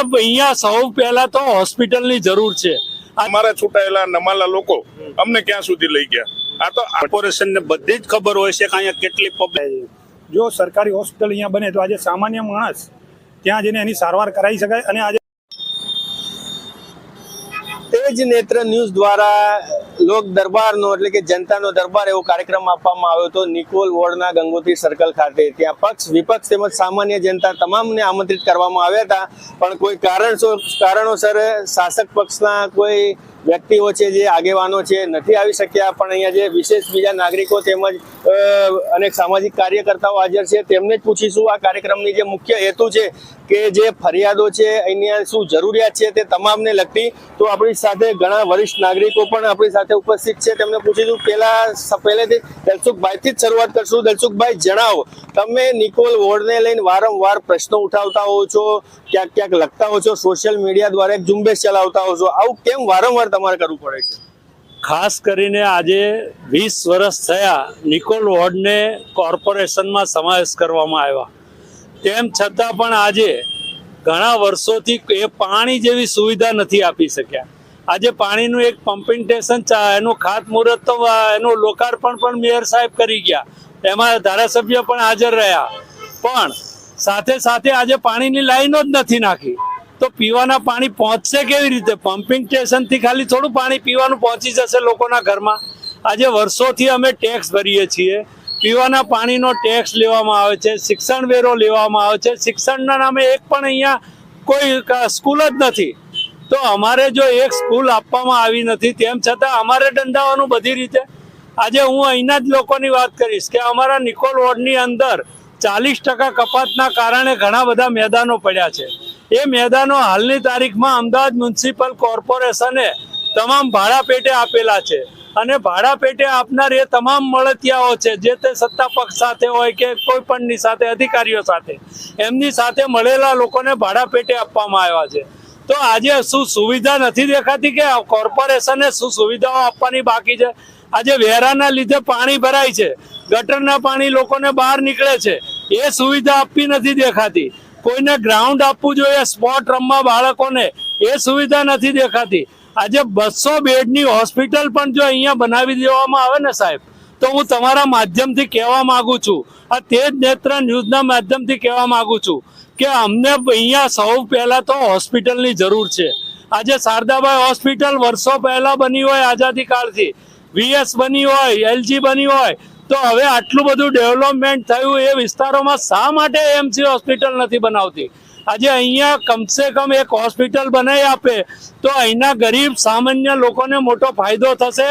અહીંયા સૌ પહેલા તો હોસ્પિટલની જરૂર છે. અમારા છૂટાયેલા નમાલા લોકો અમને ક્યાં સુધી લઈ ગયા? આ તો કોર્પોરેશન ને બધી જ ખબર હોય છે કે અહીંયા કેટલી પબ્લિક જો સરકારી હોસ્પિટલ અહીંયા બને તો આજે સામાન્ય માણસ ત્યાં જઈને એની સારવાર કરાવી શકાય અને આજે તેજ નેત્ર ન્યૂઝ દ્વારા લોક દરબારનો એટલે કે જનતાનો દરબાર એવો કાર્યક્રમ આપવામાં આવ્યો હતો. નિકોલ વોર્ડના ગંગોત્રી સર્કલ ખાતે. ત્યાં પક્ષ, વિપક્ષ તેમજ સામાન્ય જનતા તમામને આમંત્રિત કરવામાં આવ્યા હતા. પણ કોઈ કારણસર કારણોસર શાસક પક્ષના કોઈ વ્યક્તિઓ છે જે આગેવાનો છે, નથી આવી શક્યા, પણ અહીંયા જે વિશેષ બીજા નાગરિકો તેમજ અનેક સામાજિક કાર્યકર્તાઓ હાજર છે, તેમને જ પૂછીશું આ કાર્યક્રમની જે મુખ્ય હેતુ છે કે જે ફરિયાદો છે, અહીંયા શું જરૂરિયાત છે તે તમામને લગતી. તો આપણી સાથે ઘણા વરિષ્ઠ નાગરિકો પણ આપણી સાથે ઉપસ્થિત છે, તેમને પૂછીશું. પહેલા પહેલેથી દલસુખભાઈથી જ શરૂઆત કરશું. દલસુખભાઈ, જણાવો. તમે નિકોલ વોર્ડને લઈને વારંવાર પ્રશ્નો ઉઠાવતા હો છો, ક્યાંક ક્યાંક લખતા હો છો, સોશિયલ મીડિયા દ્વારા એક ઝુંબેશ ચલાવતા હો છો. આવું કેમ વારંવાર તમારે કરવું પડે છે? ખાસ કરીને આજે વીસ વર્ષ થયા નિકોલ વોર્ડને કોર્પોરેશનમાં સમાવેશ કરવામાં આવ્યા. તેમ છતાં પણ આજે ઘણા વર્ષોથી એ પાણી જેવી સુવિધા નથી આપી શક્યા. આજે પાણીનું એક પમ્પિંગ સ્ટેશન એનું ખાતમુહૂર્ત તો એનું લોકાર્પણ પણ મેયર સાહેબ કરી ગયા. એમાં ધારાસભ્ય પણ હાજર રહ્યા. પણ સાથે સાથે આજે પાણીની લાઈનો જ નથી નાખી. તો પીવાના પાણી પહોંચશે કેવી રીતે? પમ્પિંગ સ્ટેશનથી ખાલી થોડું પાણી પીવાનું પહોંચી જશે લોકોના ઘરમાં. આજે વર્ષોથી અમે ટેક્સ ભરીએ છીએ. પીવાના પાણીનો ટેક્સ લેવામાં આવે છે, શિક્ષણ વેરો લેવામાં આવે છે. શિક્ષણના નામે એક પણ અહીંયા કોઈ સ્કૂલ જ નથી. તો અમારે જો એક સ્કૂલ આપવામાં આવી નથી, તેમ છતાં અમારે દંડાવાનું બધી રીતે. આજે હું અહીંના જ લોકોની વાત કરીશ કે અમારા નિકોલ વોર્ડની અંદર ચાલીસ ટકા કપાતના કારણે ઘણા બધા મેદાનો પડ્યા છે. એ મેદાનો હાલની તારીખમાં અમદાવાદ મ્યુનિસિપલ કોર્પોરેશને તમામ ભાડા પેટે આપેલા છે. અને ભાડા પેટે આપનાર એ તમામ મળતિયાઓ છે, જે તે સત્તા પક્ષ સાથે હોય કે કોઈ પણની સાથે, અધિકારીઓ સાથે, એમની સાથે મળેલા લોકોને ભાડા પેટે આપવામાં આવ્યા છે. તો આજે શું સુવિધા નથી દેખાતી કે કોર્પોરેશને શું સુવિધાઓ આપવાની બાકી છે? આજે વેરાના લીધે પાણી ભરાય છે, ગટરના પાણી લોકોને બહાર નીકળે છે. એ સુવિધા આપવી નથી દેખાતી. કોઈને ગ્રાઉન્ડ આપવું જોઈએ સ્પોર્ટ રમવા બાળકોને, એ સુવિધા નથી દેખાતી. આજે બસો બેડની હોસ્પિટલ પણ જો અહીંયા બનાવી દેવામાં આવે ને સાહેબ, તો હું તમારા માધ્યમથી કહેવા માગું છું. આ તે જ નેત્ર ન્યૂઝના માધ્યમથી કહેવા માગું છું કે અમને અહીંયા સૌ પહેલાં તો હોસ્પિટલની જરૂર છે. આજે શારદાબાઈ હોસ્પિટલ વર્ષો પહેલાં બની હોય આઝાદી કાળથી. વીએસ બની હોય એલજી બની હોય તો હવે આટલું બધું ડેવલપમેન્ટ થયું એ વિસ્તારોમાં શા માટે એમસી હોસ્પિટલ નથી બનાવતી? આજે અહીંયા કમસે કમ એક હોસ્પિટલ બનાવી આપે તો અહીંના ગરીબ સામાન્ય લોકોને મોટો ફાયદો થશે.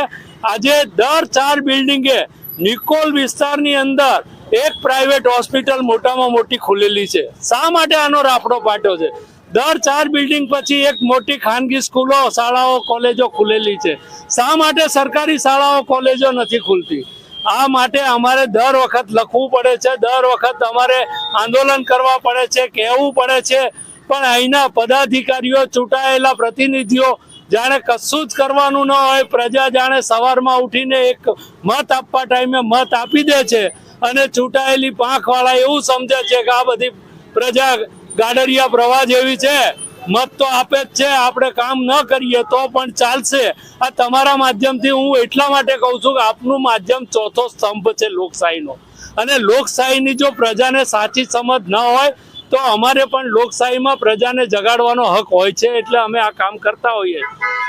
આજે દર ચાર બિલ્ડિંગે નિકોલ વિસ્તારની અંદર એક પ્રાઇવેટ હોસ્પિટલ મોટામાં મોટી ખુલેલી છે. શા માટે આનો રાફડો પાટ્યો છે? દર ચાર બિલ્ડિંગ પછી એક મોટી ખાનગી સ્કૂલો, શાળાઓ, કોલેજો ખુલેલી છે. શા માટે સરકારી શાળાઓ, કોલેજો નથી ખુલતી? આ માટે અમારે દર વખત લખવું પડે છે, દર વખત અમારે આંદોલન કરવા પડે છે, કહેવું પડે છે. પણ અહીંના પદાધિકારીઓ, ચૂંટાયેલા પ્રતિનિધિઓ, જાણે કશું જ કરવાનું ન હોય, પ્રજા જાણે સવારમાં ઉઠીને એક મત આપવા ટાઈમે મત આપી દે છે અને ચૂંટાયેલી પાંખવાળા એવું સમજે છે કે આ બધી પ્રજા ગાડરિયા પ્રવાહ જેવી છે. મત તો આપે જ છે, આપણે કામ ન કરીએ તો પણ ચાલશે. આ તમારા માધ્યમથી હું એટલા માટે કહું છું કે આપનું માધ્યમ ચોથો સ્તંભ છે લોકશાહીનો. અને લોકશાહીની જો પ્રજાને સાચી સમજ ન હોય, તો અમારે પણ લોકશાહીમાં પ્રજાને જગાડવાનો હક હોય છે એટલે અમે આ કામ કરતા હોઈએ.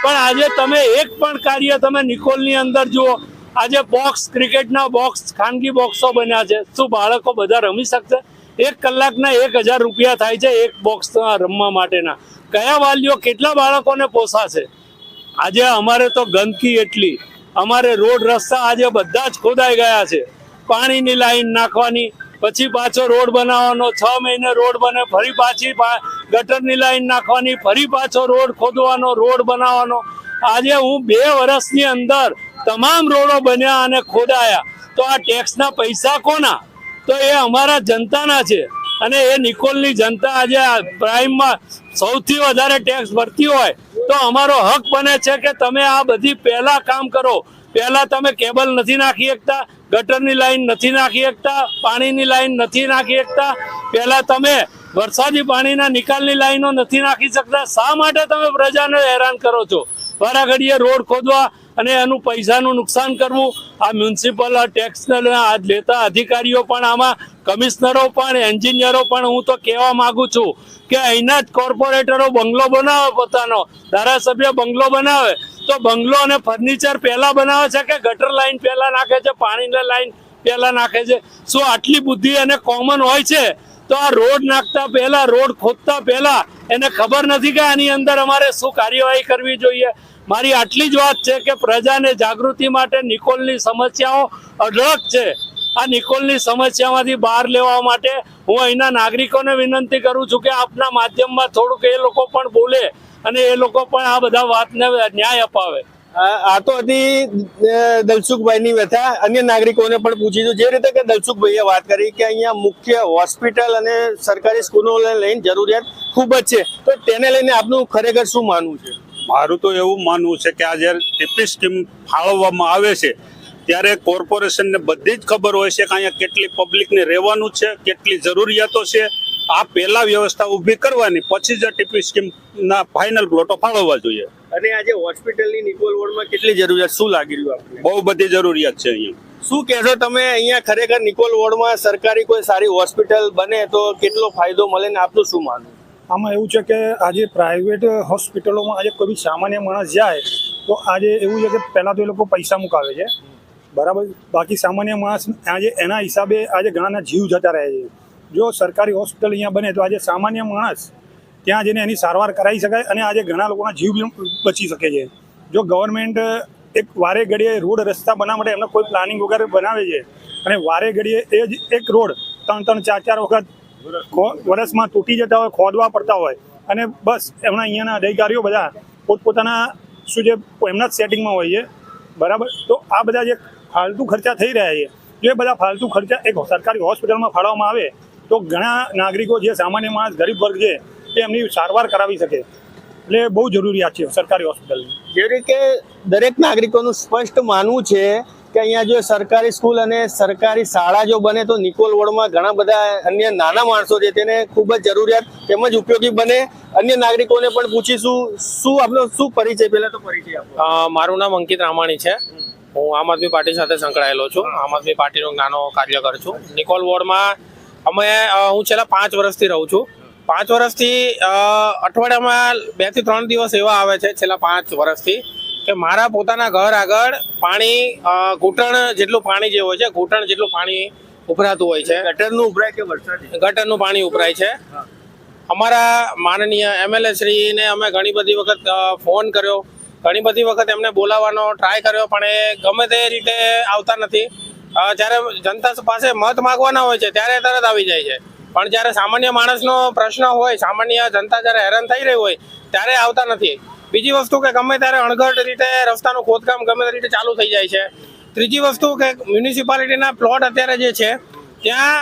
પણ આજે તમે એક પણ કાર્ય તમે નિકોલની અંદર જુઓ, આજે બોક્સ, ક્રિકેટના બોક્સ, ખાનગી બોક્સો બન્યા છે. શું બાળકો બધા રમી શકશે? એક કલાકના એક હજાર રૂપિયા થાય છે એક બોક્સ રમવા માટેના. કયા વાલીઓ કેટલા બાળકોને પોસાશે? આજે અમારે તો ગંદકી એટલી. અમારે રોડ રસ્તા આજે બધા જ ખોદાઈ ગયા છે. પાણીની લાઈન નાખવાની, પછી પાછો રોડ બનાવવાનો, છ મહિને રોડ બને, ફરી પાછી ગટરની લાઈન નાખવાની, ફરી પાછો રોડ ખોદવાનો, રોડ બનાવવાનો. આજે હું બે વર્ષની અંદર તમામ રોડો બન્યા અને ખોદાયા. તો આ ટેક્સના પૈસા કોના? તો એ અમારા જનતાના છે. અને એ નિકોલની જનતા આજે પ્રાઇમમાં સૌથી વધારે ટેક્સ ભરતી હોય, તો અમારો હક બને છે કે તમે આ બધી પહેલા કામ કરો. પહેલા તમે કેબલ નથી નાખી શકતા ગટરની લાઈન નથી નાખી શકતા પાણીની લાઈન નથી નાખી શકતા પહેલા તમે વરસાદી પાણીના નિકાલની લાઈનો નથી નાખી શકતા. શા માટે તમે પ્રજાને હેરાન કરો છો? વારા રોડ ખોદવા અને એનું પૈસાનું નુકસાન કરવું. આ મ્યુનિસિપલ ટેક્સના લેતા અધિકારીઓ પણ આમાં, કમિશનરો પણ, એન્જિનિયરો પણ હું તો કહેવા માગું છું કે અહીંના જ કોર્પોરેટરો બંગલો બનાવે પોતાનો. ધારાસભ્ય બંગલો બનાવે. તો બંગલો અને ફર્નિચર પહેલા બનાવે છે કે ગટર લાઈન પહેલા નાખે છે, પાણીની લાઈન પહેલા નાખે છે? શું આટલી બુદ્ધિ અને કોમન હોય છે? તો આ રોડ નાખતા પહેલા, રોડ ખોદતા પહેલા એને ખબર નથી કે આની અંદર અમારે શું કાર્યવાહી કરવી જોઈએ. મારી આટલી જ વાત છે કે પ્રજાને જાગૃતિ માટે નિકોલની સમસ્યાઓ અઢળક છે. આ નિકોલની સમસ્યામાંથી બહાર લેવા માટે હું અહીંના નાગરિકોને વિનંતી કરું છું કે આપના માધ્યમમાં થોડુંક એ લોકો પણ બોલે અને એ લોકો પણ આ બધા વાતને ન્યાય અપાવે. આ તો હતી દલસુખભાઈની વ્યથા. અન્ય નાગરિકોને પણ પૂછીશું જે રીતે કે દલસુખભાઈએ વાત કરી કે અહીંયા મુખ્ય હોસ્પિટલ અને સરકારી સ્કૂલોને લઈને જરૂરિયાત ખૂબ જ છે. તો તેને લઈને આપનું ખરેખર શું માનવું છે? મારું તો એવું માનવું છે કે આ જ્યારે ટીપી સ્કીમ ફાળવવામાં આવે છે, ત્યારે કોર્પોરેશનને બધી જ ખબર હોય છે કે અહીંયા કેટલી પબ્લિકને રહેવાનું છે, કેટલી જરૂરિયાતો છે. આ પહેલાં વ્યવસ્થા ઊભી કરવાની, પછી જ ટીપી સ્કીમના ફાઇનલ પ્લોટો ફાળવવા જોઈએ. અને આજે હોસ્પિટલની નિકોલ વોર્ડમાં કેટલી જરૂરિયાત શું લાગી રહ્યું આપણે બહુ બધી જરૂરિયાત છે અહીંયા. શું કહેશો તમે અહીંયા ખરેખર નિકોલ વોર્ડમાં સરકારી કોઈ સારી હોસ્પિટલ બને તો કેટલો ફાયદો મળે ને આપનું શું માનવું? આમાં એવું છે કે આજે પ્રાઇવેટ હોસ્પિટલોમાં આજે કોઈ બી સામાન્ય માણસ જાય તો આજે એવું છે કે પહેલાં તો એ લોકો પૈસા મુકાવે છે. બરાબર? બાકી સામાન્ય માણસ આજે એના હિસાબે આજે ઘણાના જીવ જતા રહે છે. જો સરકારી હોસ્પિટલ અહીંયા બને તો આજે સામાન્ય માણસ ત્યાં જઈને એની સારવાર કરાવી શકાય અને આજે ઘણા લોકોના જીવ બચી શકે છે. જો ગવર્મેન્ટ એક વારે ઘડીએ રોડ રસ્તા બનાવવા માટે એમને કોઈ પ્લાનિંગ વગર બનાવે છે, અને વારે ઘડીએ એ જ એક રોડ ત્રણ ત્રણ ચાર ચાર વખત વર્ષમાં તૂટી જતા હોય, ખોદવા પડતા હોય, અને બસ એમના અહીંયાના અધિકારીઓ બધા પોતપોતાના શું છે, એમના જ સેટિંગમાં હોય છે. બરાબર? તો આ બધા જે ફાલતુ ખર્ચા થઈ રહ્યા છે, જો બધા ફાલતુ ખર્ચા એક સરકારી હોસ્પિટલમાં ફાળવવામાં આવે, તો ઘણા નાગરિકો જે સામાન્ય માણસ, ગરીબ વર્ગ છે એ એમની સારવાર કરાવી શકે. એટલે બહુ જરૂરિયાત છે સરકારી હોસ્પિટલની. જે રીતે દરેક નાગરિકોનું સ્પષ્ટ માનવું છે કે અહીંયા જો સરકારી સ્કૂલ અને સરકારી શાળા જો બને તો નિકોલ વોર્ડમાં ઘણા બધા અન્ય નાના માણસો છે તેને ખૂબ જ જરૂરિયાત તેમજ ઉપયોગી બને. અન્ય નાગરિકોને પણ પૂછીશું શું આપનો શું પરિચય? પહેલા તો પરિચય આપો. મારું નામ અંકિત રામાણી છે. હું આમ આદમી પાર્ટી સાથે સંકળાયેલો છું. આમ આદમી પાર્ટીનો નાનો કાર્યકર છું. નિકોલ વોર્ડમાં અમે હું છેલ્લા પાંચ વર્ષથી રહું છું. પાંચ વર્ષથી અઠવાડિયામાં બેથી ત્રણ દિવસ એવા આવે છે છેલ્લા પાંચ વર્ષથી કે મારા પોતાના ઘર આગળ પાણી ઘૂંટણ જેટલું પાણી જે હોય છે ઘૂંટણ જેટલું પાણી ઉભરાતું હોય છે. ગટરનું ઉભરાય કે વરસાદ? ગટરનું પાણી ઉભરાય છે. અમારા માનનીય એમએલએ શ્રીને અમે ઘણી બધી વખત ફોન કર્યો. ઘણી બધી વખત એમને બોલાવવાનો ટ્રાય કર્યો પણ એ ગમે તે રીતે આવતા નથી. જ્યારે જનતા પાસે મત માગવાના હોય છે ત્યારે તરત આવી જાય છે. પણ જ્યારે સામાન્ય માણસનો પ્રશ્ન હોય, સામાન્ય જનતા જ્યારે હેરાન થઈ રહી હોય, ત્યારે આવતા નથી. બીજી વસ્તુ કે ગમે ત્યારે અણઘડ રીતે રસ્તાનું ખોદકામ ગમે તે રીતે ચાલુ થઈ જાય છે. ત્રીજી વસ્તુ કે મ્યુનિસિપાલિટીના પ્લોટ અત્યારે જે છે, ત્યાં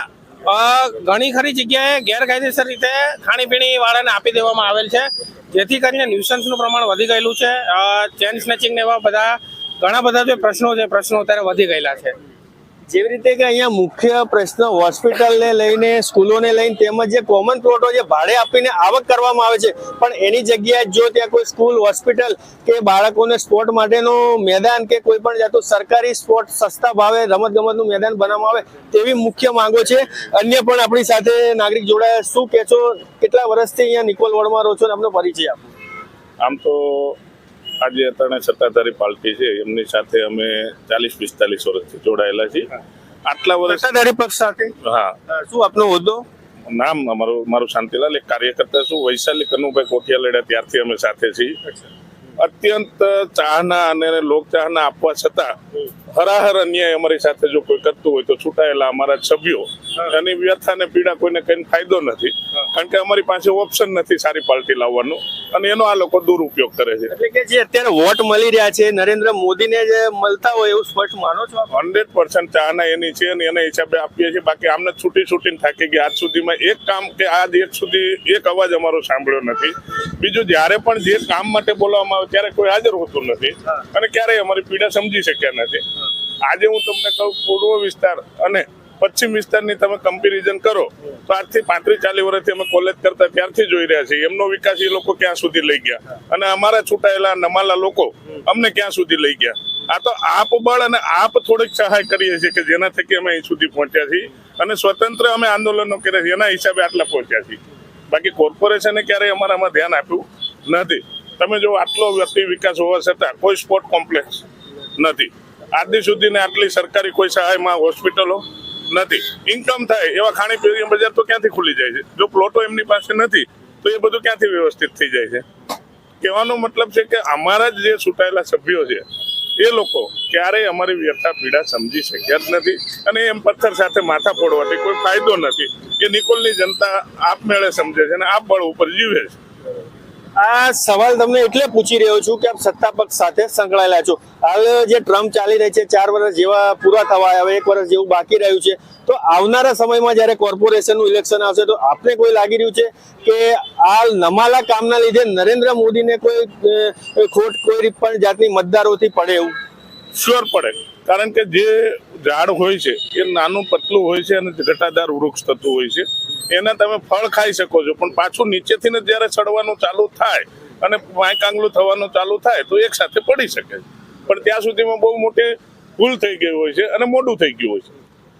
ઘણી ખરી જગ્યાએ ગેરકાયદેસર રીતે ખાણીપીણી વાળાને આપી દેવામાં આવેલ છે. જેથી કરીને ન્યુસન્સનું પ્રમાણ વધી ગયેલું છે. ચેન સ્નેચિંગ ને એવા બધા ઘણા બધા જે પ્રશ્નો છે, પ્રશ્નો અત્યારે વધી ગયેલા છે. જેવી રીતે કે અહીંયા મુખ્ય પ્રશ્ન હોસ્પિટલને લઈને, સ્કૂલોને લઈને તેમજ જે કોમન પ્લોટો જે ભાડે આપીને આવક કરવામાં આવે છે. પણ એની જગ્યાએ જો ત્યાં કોઈ સ્કૂલ હોસ્પિટલ કે બાળકોને સ્પોર્ટ માટેનું મેદાન કે કોઈ પણ જાતનું સરકારી સ્પોર્ટ સસ્તા ભાવે રમત ગમતનું મેદાન બનાવવામાં આવે તેવી મુખ્ય માંગો છે. અન્ય પણ આપણી સાથે નાગરિક જોડાયા. શું કહેશો? કેટલા વર્ષથી અહીંયા નિકોલ વોર્ડમાં રહો છો અને આપનો પરિચય આપો. આમ તો આજે અત્યારે સત્તાધારી પાર્ટી છે એમની સાથે અમે ચાલીસ પિસ્તાલીસ વર્ષથી જોડાયેલા છીએ. આટલા વર્ષ સત્તાધારી પક્ષ સાથે? હા. શું આપનો હોદ્દો? નામ અમારું મારું શાંતિલાલ એક કાર્યકર્તા છું વૈશાલી કનુભાઈ કોઠિયા લડ્યા ત્યારથી અમે સાથે છીએ. અત્યંત ચાહના અને લોક ચાહના આપવા છતાં હરાહર અન્યાય અમારી સાથે જો કોઈ કરતું હોય તો છૂટાયેલા અમારા સભ્યો એની વ્યથા ને પીડા કોઈને કઈ ફાયદો નથી. કારણ કે અમારી પાસે ઓપ્શન નથી સારી પાર્ટી લાવવાનું અને એનો આ લોકો દુરુપયોગ કરે છે. એટલે કે જે અત્યારે વોટ મળી રહ્યા છે નરેન્દ્ર મોદીને જે મળતા હોય એવું સ્પષ્ટ માનો છો? હંડ્રેડ પર્સન્ટ ચાહના એની છે અને એના હિસાબે આપીએ છીએ. બાકી આમને છૂટી છૂટીને થાકી ગયા. આજ સુધીમાં એક કામ કે આજ એક સુધી એક અવાજ અમારો સાંભળ્યો નથી. બીજું જ્યારે પણ જે કામ માટે બોલવામાં આવે ત્યારે કોઈ હાજર હોતું નથી. અને ક્યારેય અમારી પીડા સમજી શક્યા નથી. આજે હું તમને કહું પૂર્વ વિસ્તાર અને પશ્ચિમ વિસ્તારની તમે કમ્પેરિઝન કરો, તો આજથી પાંત્રીસ ચાલીસ વર્ષથી અમે કોલેજ કરતા ત્યારથી જોઈ રહ્યા છીએ. એમનો વિકાસ એ લોકો ક્યાં સુધી લઈ ગયા? અને અમારા છૂટાયેલા નમાલા લોકો અમને ક્યાં સુધી લઈ ગયા? આ તો આપ બળ અને આપ થોડીક સહાય કરીએ છીએ કે જેના થકી અમે અહીં સુધી પહોંચ્યા છીએ અને સ્વતંત્ર અમે આંદોલનો કર્યા છીએ. એના હિસાબે આટલા પહોંચ્યા છીએ. બાકી કોર્પોરેશને ક્યારેય અમારામાં ધ્યાન આપ્યું નથી. તમે જો આટલો વ્યક્તિ વિકાસ હોવા છતાં કોઈ સ્પોર્ટ કોમ્પ્લેક્સ નથી. આજ દી સુધીને આટલી સરકારી કોઈ સહાયમાં હોસ્પિટલો નથી. ઇન્કમ થાય, એવા ખાણીપીણી બજાર તો ક્યાંથી ખુલી જાય છે? જો પ્લોટો એમની પાસે નથી, તો એ બધું ક્યાંથી વ્યવસ્થિત થઈ જાય છે? કહેવાનો મતલબ છે કે અમારા જ જે છૂટાયેલા સભ્યો છે, એ લોકો ક્યારેય અમારી વ્યથા પીડા સમજી શક્યા જ નથી અને એમ પથ્થર સાથે માથા ફોડવાથી કોઈ ફાયદો નથી. એ નિકોલની જનતા આપમેળે સમજે છે અને આપ બળ ઉપર જીવે છે. આ સવાલ તમને એટલે પૂછી રહ્યો છું કે આપ સત્તા પક્ષ સાથે સંકળાયેલા છો. હવે જે ટ્રમ્પ ચાલી રહી છે, ચાર વર્ષ જેવા પૂરા થવા હવે એક વર્ષ જેવું બાકી રહ્યું છે. તો આવનારા સમયમાં જ્યારે કોર્પોરેશનનું ઇલેક્શન આવશે, તો આપને કોઈ લાગી રહ્યું છે કે આ નમાલા કામના લીધે નરેન્દ્ર મોદીને કોઈ ખોટ, કોઈ પણ જાતની મતદારોથી પડે એવું? શ્યોર પડે. કારણ કે જે ઝાડ હોય છે, એ નાનું પતલું હોય છે અને ઘટાદાર વૃક્ષ થતું હોય છે. એના તમે ફળ ખાઈ શકો છો. પણ પાછું નીચેથી ને જ્યારે ચડવાનું ચાલુ થાય અને વાંક આંગલું થવાનું ચાલુ થાય તો એક સાથે પડી શકે છે. પણ ત્યાં સુધીમાં બહુ મોટી ભૂલ થઈ ગઈ હોય છે અને મોડું થઈ ગયું હોય છે.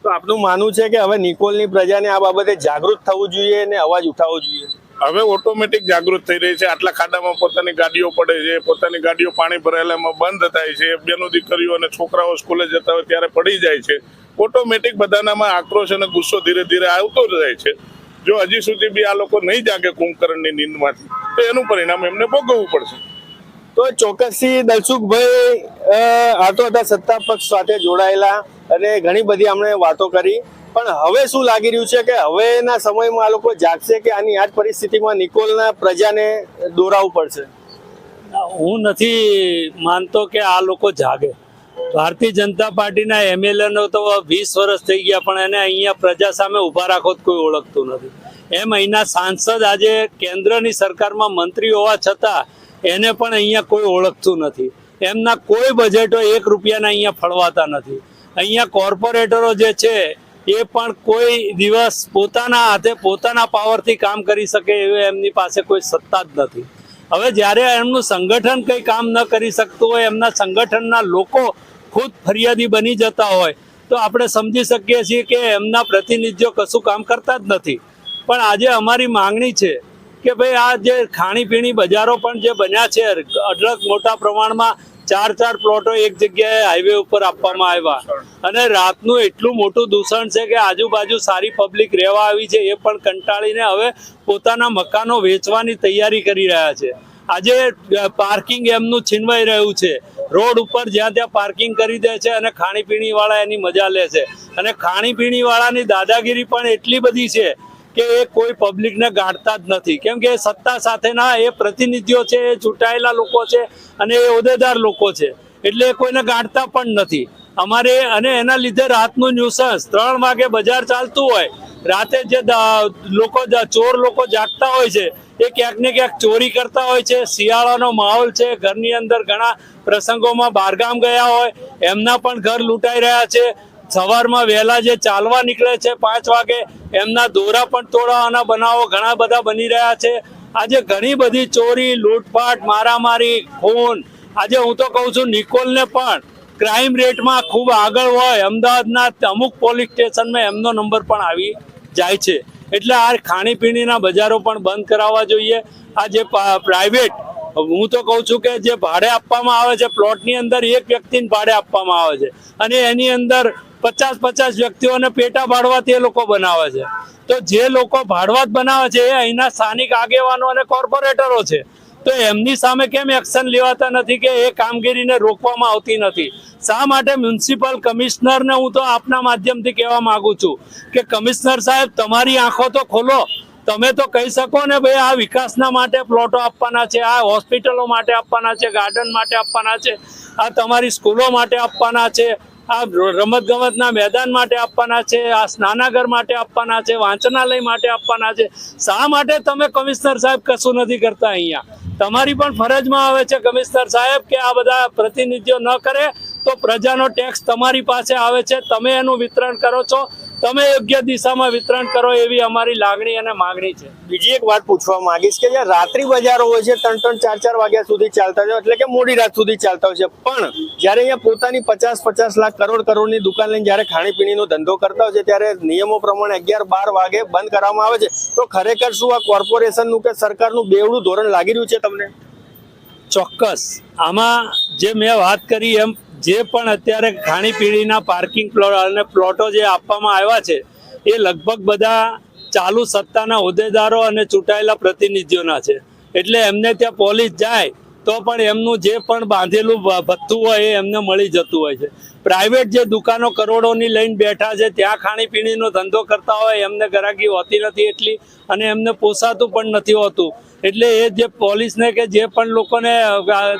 તો આપનું માનવું છે કે હવે નિકોલની પ્રજાને આ બાબતે જાગૃત થવું જોઈએ અને અવાજ ઉઠાવવો જોઈએ? હવે ઓટોમેટિક જાગૃત થઈ રહી છે. આટલા ખાડામાં પોતાની ગાડીઓ પડે છે પોતાની ગાડીઓ પાણી ભરાયેલામાં બંધ થાય છે. બેનો દીકરીઓ અને છોકરાઓ સ્કૂલે જતા હોય ત્યારે પડી જાય છે. ઓટોમેટિક બધાનામાં આક્રોશ અને ગુસ્સો ધીરે ધીરે આવતો જ રહે છે. જો હજી સુધી બી આ લોકો નહીં જાગે કુંભકર્ણની નીંદમાંથી તો એનું પરિણામ એમને ભોગવવું પડશે. તો ચોક્કસથી દલસુખભાઈ અ, આ તો હતા સત્તા પક્ષ સાથે જોડાયેલા અને ઘણી બધી અમને વાતો કરી. પણ હવે શું લાગી રહ્યું છે કે હવેના સમયમાં આ લોકો જાગશે કે આની આ જ પરિસ્થિતિમાં નિકોલના પ્રજાને દોરાવવું પડશે? હું નથી માનતો કે આ લોકો જાગે. ભારતીય જનતા પાર્ટીના એમએલએ નો તો વીસ વર્ષ થઈ ગયા, પણ એને અહીંયા પ્રજા સામે ઊભા રાખો તો કોઈ ઓળખતું નથી. એમ અહીંના સાંસદ આજે કેન્દ્રની સરકારમાં મંત્રી હોવા છતાં એને પણ અહીંયા કોઈ ઓળખતું નથી. એમના કોઈ બજેટો એક રૂપિયાના અહીંયા ફળવાતા નથી. અહીંયા કોર્પોરેટરો જે છે, એ પણ કોઈ દિવસ પોતાના હાથે પોતાના પાવરથી કામ કરી શકે એવી એમની પાસે કોઈ સત્તા જ નથી. હવે જ્યારે એમનું સંગઠન કંઈ કામ ન કરી શકતું હોય, એમના સંગઠનના લોકો ખુદ ફરિયાદી બની જતા હોય, તો આપણે સમજી શકીએ છીએ કે એમના પ્રતિનિધિઓ કશું કામ કરતા જ નથી. પણ આજે અમારી માંગણી છે કે ભાઈ આ જે ખાણીપીણી બજારો પણ જે બન્યા છે, અઢળક મોટા પ્રમાણમાં ચાર ચાર પ્લોટો એક જગ્યાએ હાઈવે ઉપર આપવામાં આવ્યા. અને રાતનું એટલું મોટું દૂષણ છે કે આજુબાજુ સારી પબ્લિક રહેવા આવી છે, એ પણ કંટાળીને હવે પોતાના મકાનો વેચવાની તૈયારી કરી રહ્યા છે. આજે પાર્કિંગ એમનું છીનવાઈ રહ્યું છે. રોડ ઉપર જ્યાં ત્યાં પાર્કિંગ કરી દે છે અને ખાણીપીણી વાળા એની મજા લે છે. અને ખાણીપીણી વાળાની દાદાગીરી પણ એટલી બધી છે કે એ કોઈ પબ્લિકને ગાંઠતા જ નથી. કેમ કે સત્તા સાથેના એ પ્રતિનિધિઓ છે, એ ચૂંટાયેલા લોકો છે અને એ હોદ્દેદાર લોકો છે. એટલે કોઈને ગાંઠતા પણ નથી. અમારે અને એના લીધે રાતનું ન્યુસન્સ ત્રણ વાગે બજાર ચાલતું હોય, રાતે જે લોકો ચોર લોકો જાગતા હોય છે, એ ક્યાંક ને ક્યાંક ચોરી કરતા હોય છે. શિયાળાનો માહોલ છે, ઘરની અંદર ઘણા પ્રસંગોમાં બહારગામ ગયા હોય, એમના પણ ઘર લૂંટાઈ રહ્યા છે. સવારમાં વહેલા જે ચાલવા નીકળે છે પાંચ વાગે, એમના દોરા પણ તોડવાના બનાવો ઘણા બધા બની રહ્યા છે. આજે ઘણી બધી ચોરી લૂંટફાટ મારામારી, ખૂન. આજે હું તો કહું છું, નિકોલને પણ ક્રાઇમ રેટમાં ખૂબ આગળ હોય. અમદાવાદના અમુક પોલીસ સ્ટેશનમાં એમનો નંબર પણ આવી જાય છે. એટલે આ ખાણીપીણીના બજારો પણ બંધ કરાવવા જોઈએ. આ જે પ્રાઇવેટ હું તો કહું છું કે જે ભાડે આપવામાં આવે છે પ્લોટની અંદર એક વ્યક્તિને ભાડે આપવામાં આવે છે. અને એની અંદર પચાસ પચાસ વ્યક્તિઓને પેટા ભાડવા તે લોકો બનાવે છે. તો જે લોકો ભાડવા જ બનાવે છે એ અહીંના સ્થાનિક આગેવાનો અને કોર્પોરેટરો છે. તો એમની સામે કેમ એક્શન લેવાતા નથી કે એ કામગીરીને રોકવામાં આવતી નથી? શા માટે મ્યુનિસિપલ કમિશનરને હું તો આપના માધ્યમથી કહેવા માંગુ છું કે કમિશનર સાહેબ, તમારી આંખો તો ખોલો. તમે તો કહી શકો ને ભાઈ, આ વિકાસના માટે પ્લોટો આપવાના છે, આ હોસ્પિટલો માટે આપવાના છે, ગાર્ડન માટે આપવાના છે, આ તમારી સ્કૂલો માટે આપવાના છે આ રમત ગમતના મેદાન માટે આપવાના છે, આ સ્નાનાગર માટે આપવાના છે, વાંચનાલય માટે આપવાના છે. શા માટે તમે કમિશનર સાહેબ કશું નથી કરતા અહીંયા? તમારી પણ ફરજમાં આવે છે કમિશનર સાહેબ કે આ બધા પ્રતિનિધિઓ ન કરે તો પ્રજાનો ટેક્સ તમારી પાસે આવે છે. તમે એનું વિતરણ કરો છો. તમે યોગ્ય દિશામાં વિતરણ કરો એવી અમારી લાગણી અને માગણી છે. બીજી એક વાત પૂછવા માંગીશ કે જ્યાં રાત્રિ બજારો હોય છે ત્રણ ત્રણ ચાર ચાર વાગ્યા સુધી ચાલતા હોય એટલે કે મોડી રાત સુધી ચાલતા હોય છે. પણ જ્યારે અહીંયા પોતાની પચાસ પચાસ લાખ કરોડ કરોડની દુકાન લઈને જ્યારે ખાણીપીણીનો ધંધો કરતા હોય છે ત્યારે નિયમો પ્રમાણે અગિયાર બાર વાગે બંધ કરવામાં આવે છે. તો ખરેખર શું આ કોર્પોરેશનનું કે સરકારનું બેવડું ધોરણ લાગી રહ્યું છે તમને? ચોક્કસ. આમાં જે મેં વાત કરી એમ જે પણ અત્યારે ખાણીપીણીના પાર્કિંગ પ્લોટ અને પ્લોટો જે આપવામાં આવ્યા છે, એ લગભગ બધા ચાલુ સત્તાના હોદ્દેદારો અને ચૂંટાયેલા પ્રતિનિધિઓના છે. એટલે એમને ત્યાં પોલીસ જાય, તો પણ એમનું જે પણ બાંધેલું ભથ્થું હોય એ એમને મળી જતું હોય છે. પ્રાઇવેટ જે દુકાનો કરોડોની લઈને બેઠા છે, ત્યાં ખાણીપીણીનો ધંધો કરતા હોય, એમને ગરાગી હોતી નથી એટલી અને એમને પોસાતું પણ નથી હોતું. એટલે એ જે પોલીસને કે જે પણ લોકોને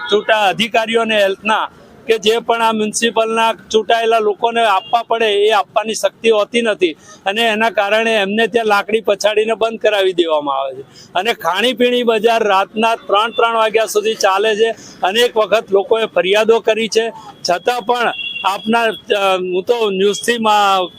છૂટા અધિકારીઓને હેલ્થના કે જે પણ આ મ્યુનિસિપલના ચૂંટાયેલા લોકોને આપવા પડે એ આપવાની શક્તિ હોતી નથી. અને એના કારણે એમને ત્યાં લાકડી પછાડીને બંધ કરાવી દેવામાં આવે છે. અને ખાણીપીણી બજાર રાતના ત્રણ ત્રણ વાગ્યા સુધી ચાલે છે. અનેક વખત લોકોએ ફરિયાદો કરી છે. છતાં પણ આપના હું તો ન્યૂઝથી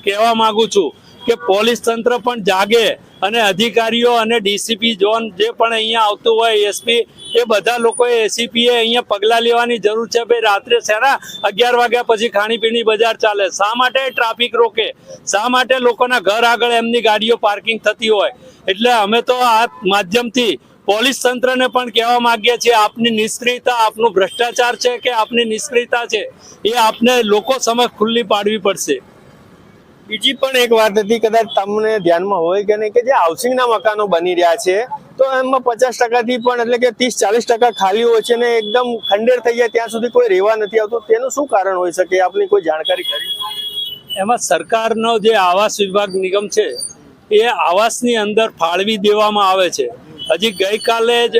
કહેવા માગું છું કે પોલીસ તંત્ર પણ જાગે અને અધિકારીઓ અને ડીસીપી ઝોન જે પણ અહીંયા આવતું હોય એસપી એ બધા લોકોએ એસીપીએ અહીંયા પગલાં લેવાની જરૂર છે. ભાઈ, રાત્રે શેના? અગિયાર વાગ્યા પછી ખાણીપીણી બજાર ચાલે. શા માટે ટ્રાફિક રોકે? શા માટે લોકોના ઘર આગળ એમની ગાડીઓ પાર્કિંગ થતી હોય? એટલે અમે તો આ માધ્યમથી પોલીસ તંત્રને પણ કહેવા માંગીએ છીએ, આપની નિષ્ક્રિયતા, આપનું ભ્રષ્ટાચાર છે કે આપની નિષ્ક્રિયતા છે, એ આપને લોકો સમક્ષ ખુલ્લી પાડવી પડશે. બીજી પણ એક વાત હતી, કદાચ તમને ધ્યાનમાં હોય કે નહીં, કે જે હાઉસિંગના મકાનો બની રહ્યા છે, તો એમાં પચાસ ટકાથી પણ એટલે કે ત્રીસ ચાલીસ ટકા ખાલી હોય છે ને એકદમ ખંડેર થઈ જાય, ત્યાં સુધી કોઈ રહેવા નથી આવતું. તેનું શું કારણ હોઈ શકે? આપની કોઈ જાણકારી કરી એમાં સરકારનો જે આવાસ વિભાગ નિગમ છે, એ આવાસની અંદર ફાળવી દેવામાં આવે છે. હજી ગઈકાલે જ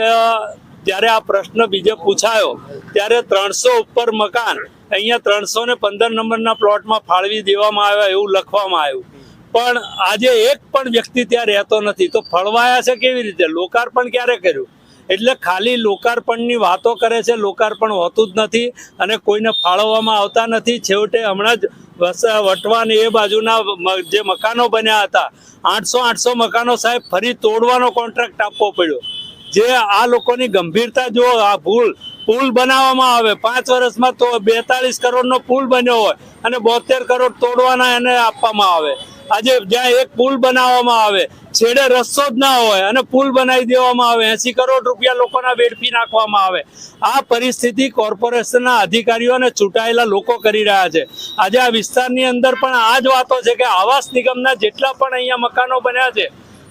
જ્યારે આ પ્રશ્ન બીજે પૂછાયો, ત્યારે ત્રણસો ઉપર મકાન અહીંયા ત્રણસો ને પંદર નંબરના પ્લોટમાં ફાળવી દેવામાં આવ્યા એવું લખવામાં આવ્યું. પણ આજે એક પણ વ્યક્તિ ત્યાં રહેતો નથી. તો ફળવાયા છે કેવી રીતે? લોકાર્પણ ક્યારે કર્યું? એટલે ખાલી લોકાર્પણની વાતો કરે છે, લોકાર્પણ હોતું જ નથી અને કોઈને ફાળવવામાં આવતા નથી. છેવટે હમણાં જ વટવાને વટવા એ બાજુના જે મકાનો બન્યા હતા, આઠસો આઠસો મકાનો સાહેબ ફરી તોડવાનો કોન્ટ્રાક્ટ આપવો પડ્યો. જે આ લોકોની ગંભીરતા જો આ ભૂલ પુલ બનાવવામાં આવે. પાંચ વર્ષમાં તો બેતાળીસ કરોડનો પુલ બન્યો હોય અને બોતેર કરોડ તોડવાના એને આપવામાં આવે. આજે જ્યાં એક પુલ બનાવવામાં આવે, છેડે રસ્તો જ ના હોય અને પુલ બનાવી દેવામાં આવે. એસી કરોડ રૂપિયા લોકોના વેડફી નાખવામાં આવે. આ પરિસ્થિતિ કોર્પોરેશનના અધિકારીઓ અને ચૂંટાયેલા લોકો કરી રહ્યા છે. આજે આ વિસ્તારની અંદર પણ આ જ વાતો છે કે આવાસ નિગમના જેટલા પણ અહીંયા મકાનો બન્યા છે,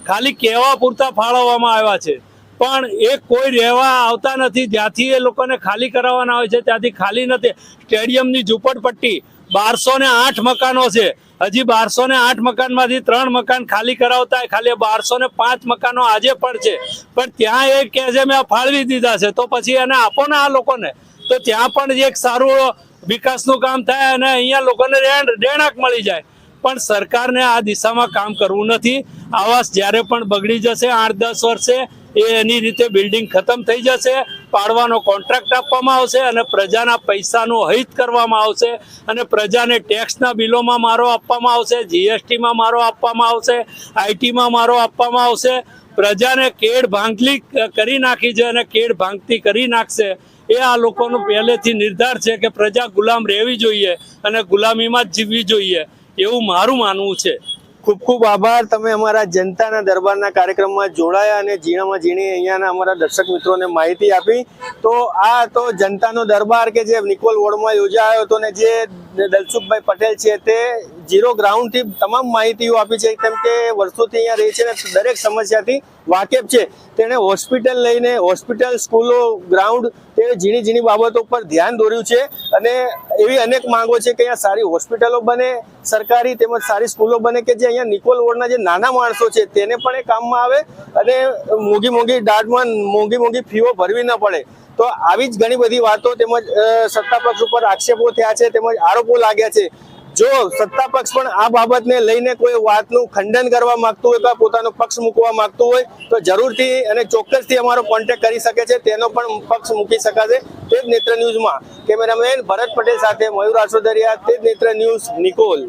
ખાલી કહેવા પૂરતા ફાળવવામાં આવ્યા છે. પણ એ કોઈ રહેવા આવતા નથી. જ્યાંથી એ લોકોને ખાલી કરાવવાના હોય છે, ત્યાંથી ખાલી નથી. સ્ટેડિયમની ઝૂંપડપટ્ટી બારસો ને આઠ મકાનો છે. હજી બારસો ને આઠ મકાનમાંથી ત્રણ મકાન ખાલી કરાવતા. ખાલી બારસો ને પાંચ મકાનો આજે પણ છે. પણ ત્યાં એ કહે છે, મેં ફાળવી દીધા છે. તો પછી એને આપો ને આ લોકોને. તો ત્યાં પણ એક સારું વિકાસનું કામ થાય અને અહીંયા લોકોને રહેણાંક મળી જાય. પણ સરકારને આ દિશામાં કામ કરવું નથી. આવાસ જ્યારે પણ બગડી જશે, આઠ દસ વર્ષે એ એની રીતે બિલ્ડિંગ ખતમ થઈ જશે, પાડવાનો કોન્ટ્રાક્ટ આપવામાં આવશે અને પ્રજાના પૈસાનું હિત કરવામાં આવશે અને પ્રજાને ટેક્સના બિલોમાં મારો આપવામાં આવશે જીએસટીમાં મારો આપવામાં આવશે આઈટીમાં મારો આપવામાં આવશે. પ્રજાને કેડ ભાંગલી કરી નાખી છે અને કેડ ભાંગતી કરી નાખશે. એ આ લોકોનો પહેલેથી નિર્ધાર છે કે પ્રજા ગુલામ રહેવી જોઈએ અને ગુલામીમાં જ જીવવી જોઈએ. એવું મારું માનવું છે. ખૂબ ખૂબ આભાર. તમે અમારા જનતાના દરબારના કાર્યક્રમમાં જોડાયા અને ઝીણામાં ઝીણી અહીંયાના અમારા દર્શક મિત્રોને માહિતી આપી. તો આ તો જનતાનો દરબાર કે જે નિકોલ વોર્ડમાં યોજાયો હતો ને જે દલસુખભાઈ પટેલ છે તે ઝીરો ગ્રાઉન્ડથી તમામ માહિતીઓ આપી છે. કેમ કે વર્ષોથી અહીંયા રહે છે અને દરેક સમસ્યાથી વાકેફ છે. તેણે હોસ્પિટલ લઈને હોસ્પિટલ, સ્કૂલો, ગ્રાઉન્ડ તે ઝીણી ઝીણી બાબતો પર ધ્યાન દોર્યું છે. અને એવી અનેક માંગો છે કે અહીંયા સારી હોસ્પિટલો બને, સરકારી તેમજ સારી સ્કૂલો બને કે જે અહીંયા નિકોલ વોર્ડના જે નાના માણસો છે તેને પણ એ કામમાં આવે અને મોંઘી મોંઘી દાઢમાં મોંઘી મોંઘી ફીઓ ભરવી ન પડે. તો આવી જ ઘણી બધી વાતો તેમજ સત્તા પક્ષ ઉપર આક્ષેપો થયા છે તેમજ આરોપો લાગ્યા છે. જો સત્તા પક્ષ પણ આ બાબતને લઈને કોઈ વાતનું ખંડન કરવા માંગતું હોય કે પોતાનો પક્ષ મૂકવા માંગતું હોય, તો જરૂરથી અને ચોક્કસથી અમારો કોન્ટેક્ટ કરી શકે છે. તેનો પણ પક્ષ મૂકી શકાશે. તે જ નેત્ર ન્યૂઝમાં. કેમેરામેન ભરત પટેલ સાથે મયુર આસોદરિયા. જ નેત્ર ન્યૂઝ નિકોલ.